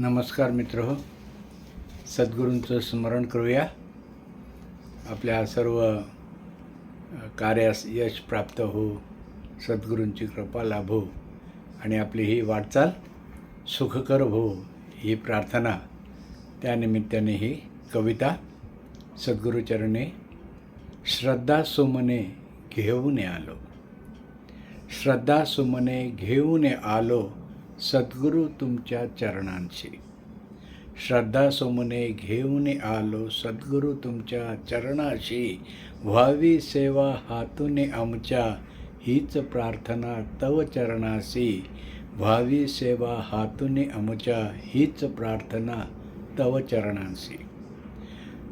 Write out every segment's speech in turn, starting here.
नमस्कार मित्र हो सद्गुरूंचं स्मरण करूया. आपल्या सर्व कार्यास यश प्राप्त हो सद्गुरूंची कृपा लाभो आणि आपली ही वाटचाल सुखकर हो ही प्रार्थना त्यानिमित्ताने ही कविता सद्गुरूचरणे श्रद्धा सुमने घेऊन आलो. श्रद्धा सुमने घेऊन आलो सद्गुरू तुमच्या चरणांशी. श्रद्धा सोमने घेऊन आलो सद्गुरू तुमच्या चरणाशी. व्हावी सेवा हातून आमच्या हीच प्रार्थना तव चरणाशी. व्हावी सेवा हातून आमच्या हीच प्रार्थना तव चरणांशी.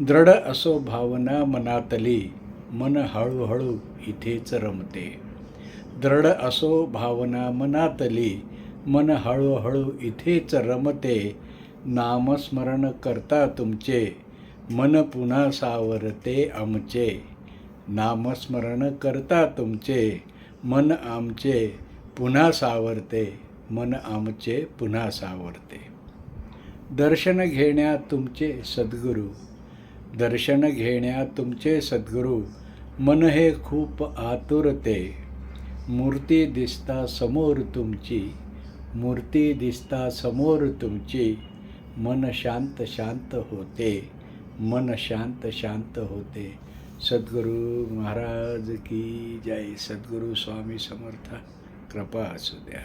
दृढ असो भावना मनातली मन हळूहळू इथेच रमते. दृढ असो भावना मनातली मन हळूहळू इथेच रमते. नामस्मरण करता तुमचे. मन पुन्हा सावरते आमचे. नामस्मरण करता तुमचे. मन आमचे पुन्हा सावरते. मन आमचे पुन्हा सावरते. दर्शन घेण्यात तुमचे सद्गुरू. दर्शन घेण्यात तुमचे सद्गुरू. मन हे खूप आतुरते. मूर्ती दिसता समोर तुमची. मूर्ती दिसता समोर तुमची. मन शांत शांत होते. मन शांत शांत होते. सद्गुरू महाराज की जय. सद्गुरू स्वामी समर्थ. कृपा असू द्या.